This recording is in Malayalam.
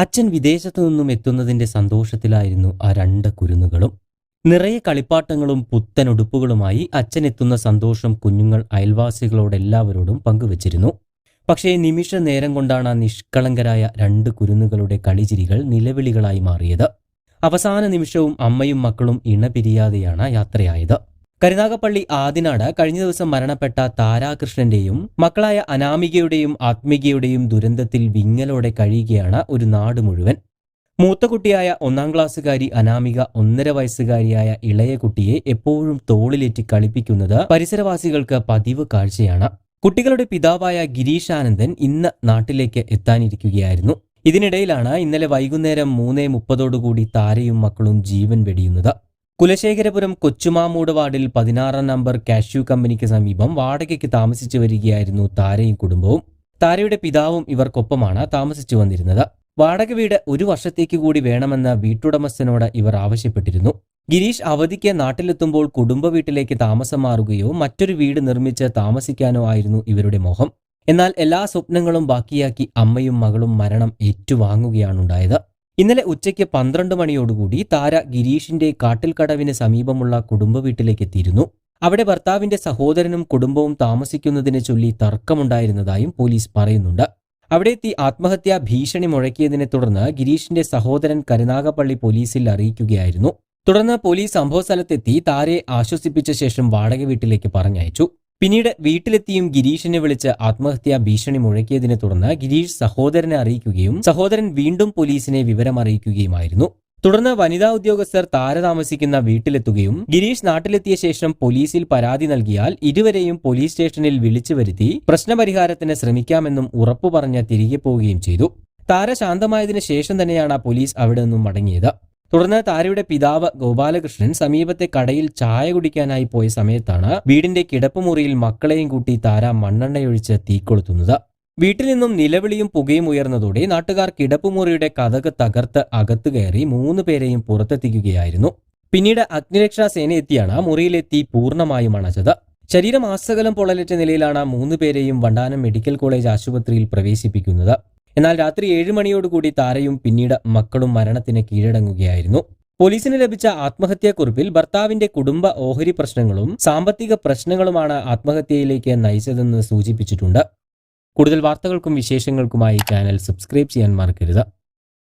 അച്ഛൻ വിദേശത്തു നിന്നും എത്തുന്നതിന്റെ സന്തോഷത്തിലായിരുന്നു ആ രണ്ട് കുരുന്നുകളും. നിറയെ കളിപ്പാട്ടങ്ങളും പുത്തൻ ഉടുപ്പുകളുമായി അച്ഛൻ എത്തുന്ന സന്തോഷം കുഞ്ഞുങ്ങൾ അയൽവാസികളോടെല്ലാവരോടും പങ്കുവച്ചിരുന്നു. പക്ഷേ നിമിഷ നേരം കൊണ്ടാണ് ആ നിഷ്കളങ്കരായ രണ്ട് കുരുന്നുകളുടെ കളിചിരികൾ നിലവിളികളായി മാറിയത്. അവസാന നിമിഷവും അമ്മയും മക്കളും ഇണപിരിയാതെയാണ് യാത്രയായത്. കരുനാഗപ്പള്ളി ആദിനാട് കഴിഞ്ഞ ദിവസം മരണപ്പെട്ട താരാകൃഷ്ണന്റെയും മക്കളായ അനാമികയുടെയും ആത്മികയുടെയും ദുരന്തത്തിൽ വിങ്ങലോടെ കഴിയുകയാണ് ഒരു നാട് മുഴുവൻ. മൂത്ത കുട്ടിയായ ഒന്നാം ക്ലാസ്സുകാരി അനാമിക ഒന്നര വയസ്സുകാരിയായ ഇളയ കുട്ടിയെ എപ്പോഴും തോളിലേറ്റി കളിപ്പിക്കുന്നത് പരിസരവാസികൾക്ക് പതിവ് കാഴ്ചയാണ്. കുട്ടികളുടെ പിതാവായ ഗിരീഷ് ആനന്ദൻ ഇന്ന് നാട്ടിലേക്ക് എത്താനിരിക്കുകയായിരുന്നു. ഇതിനിടയിലാണ് ഇന്നലെ വൈകുന്നേരം മൂന്നേ മുപ്പതോടുകൂടി താരയും മക്കളും ജീവൻ വെടിയുന്നത്. കുലശേഖരപുരം കൊച്ചുമാമൂട് വാർഡിൽ പതിനാറാം നമ്പർ കാഷ്യൂ കമ്പനിക്ക് സമീപം വാടകയ്ക്ക് താമസിച്ചു വരികയായിരുന്നു താരയും കുടുംബവും. താരയുടെ പിതാവും ഇവർക്കൊപ്പമാണ് താമസിച്ചു വന്നിരുന്നത്. വാടക വീട് ഒരു വർഷത്തേക്ക് കൂടി വേണമെന്ന് വീട്ടുടമസ്ഥനോട് ഇവർ ആവശ്യപ്പെട്ടിരുന്നു. ഗിരീഷ് അവധിക്ക് നാട്ടിലെത്തുമ്പോൾ കുടുംബ വീട്ടിലേക്ക് താമസം മാറുകയോ മറ്റൊരു വീട് നിർമ്മിച്ച് താമസിക്കാനോ ആയിരുന്നു ഇവരുടെ മോഹം. എന്നാൽ എല്ലാ സ്വപ്നങ്ങളും ബാക്കിയാക്കി അമ്മയും മകളും മരണം ഏറ്റുവാങ്ങുകയാണുണ്ടായത്. ഇന്നലെ ഉച്ചയ്ക്ക് പന്ത്രണ്ട് മണിയോടുകൂടി താര ഗിരീഷിന്റെ കാട്ടിൽക്കടവിന് സമീപമുള്ള കുടുംബ വീട്ടിലേക്ക് എത്തിയിരുന്നു. അവിടെ ഭർത്താവിന്റെ സഹോദരനും കുടുംബവും താമസിക്കുന്നതിനെ ചൊല്ലി തർക്കമുണ്ടായിരുന്നതായും പോലീസ് പറയുന്നുണ്ട്. അവിടെ എത്തി ആത്മഹത്യാ ഭീഷണി മുഴക്കിയതിനെ തുടർന്ന് ഗിരീഷിന്റെ സഹോദരൻ കരുനാഗപ്പള്ളി പോലീസിൽ അറിയിക്കുകയായിരുന്നു. തുടർന്ന് പോലീസ് സംഭവസ്ഥലത്തെത്തി താരയെ ആശ്വസിപ്പിച്ച ശേഷം വാടക വീട്ടിലേക്ക് പറഞ്ഞയച്ചു. പിന്നീട് വീട്ടിലെത്തിയും ഗിരീഷിനെ വിളിച്ച് ആത്മഹത്യാ ഭീഷണി മുഴക്കിയതിനെ തുടർന്ന് ഗിരീഷ് സഹോദരനെ അറിയിക്കുകയും സഹോദരൻ വീണ്ടും പോലീസിനെ വിവരം അറിയിക്കുകയുമായിരുന്നു. തുടർന്ന് വനിതാ ഉദ്യോഗസ്ഥർ താരതാമസിക്കുന്ന വീട്ടിലെത്തുകയും ഗിരീഷ് നാട്ടിലെത്തിയ ശേഷം പോലീസിൽ പരാതി നൽകിയാൽ ഇരുവരെയും പോലീസ് സ്റ്റേഷനിൽ വിളിച്ചു വരുത്തി പ്രശ്നപരിഹാരത്തിന് ശ്രമിക്കാമെന്നും ഉറപ്പു പറഞ്ഞ് തിരികെ പോവുകയും ചെയ്തു. താര ശാന്തമായതിനു ശേഷം തന്നെയാണ് പോലീസ് അവിടെ നിന്നും മടങ്ങിയത്. തുടർന്ന് താരയുടെ പിതാവ് ഗോപാലകൃഷ്ണൻ സമീപത്തെ കടയിൽ ചായ കുടിക്കാനായി പോയ സമയത്താണ് വീടിന്റെ കിടപ്പുമുറിയിൽ മക്കളെയും കൂട്ടി താര മണ്ണെണ്ണയൊഴിച്ച് തീക്കൊളുത്തുന്നത് വീട്ടിൽ നിന്നും നിലവിളിയും പുകയും ഉയർന്നതോടെ നാട്ടുകാർ കിടപ്പുമുറിയുടെ കഥക് തകർത്ത് അകത്തു കയറി മൂന്ന് പേരെയും പുറത്തെത്തിക്കുകയായിരുന്നു. പിന്നീട് അഗ്നിരക്ഷാ സേന എത്തിയാണ് മുറിയിലെ തീ പൂർണമായും അണച്ചത്. ശരീരം ആസകലം പൊള്ളലേറ്റ നിലയിലാണ് മൂന്ന് പേരെയും വണ്ടാനം മെഡിക്കൽ കോളേജ് ആശുപത്രിയിൽ പ്രവേശിപ്പിക്കുന്നത്. എന്നാൽ രാത്രി ഏഴ് മണിയോടുകൂടി താരയും പിന്നീട് മക്കളും മരണത്തിന് കീഴടങ്ങുകയായിരുന്നു. പോലീസിന് ലഭിച്ച ആത്മഹത്യാക്കുറിപ്പിൽ ഭർത്താവിന്റെ കുടുംബ ഓഹരി പ്രശ്നങ്ങളും സാമ്പത്തിക പ്രശ്നങ്ങളുമാണ് ആത്മഹത്യയിലേക്ക് നയിച്ചതെന്ന് സൂചിപ്പിച്ചിട്ടുണ്ട്. കൂടുതൽ വാർത്തകൾക്കും വിശേഷങ്ങൾക്കുമായി ചാനൽ സബ്സ്ക്രൈബ് ചെയ്യാൻ മറക്കരുത്.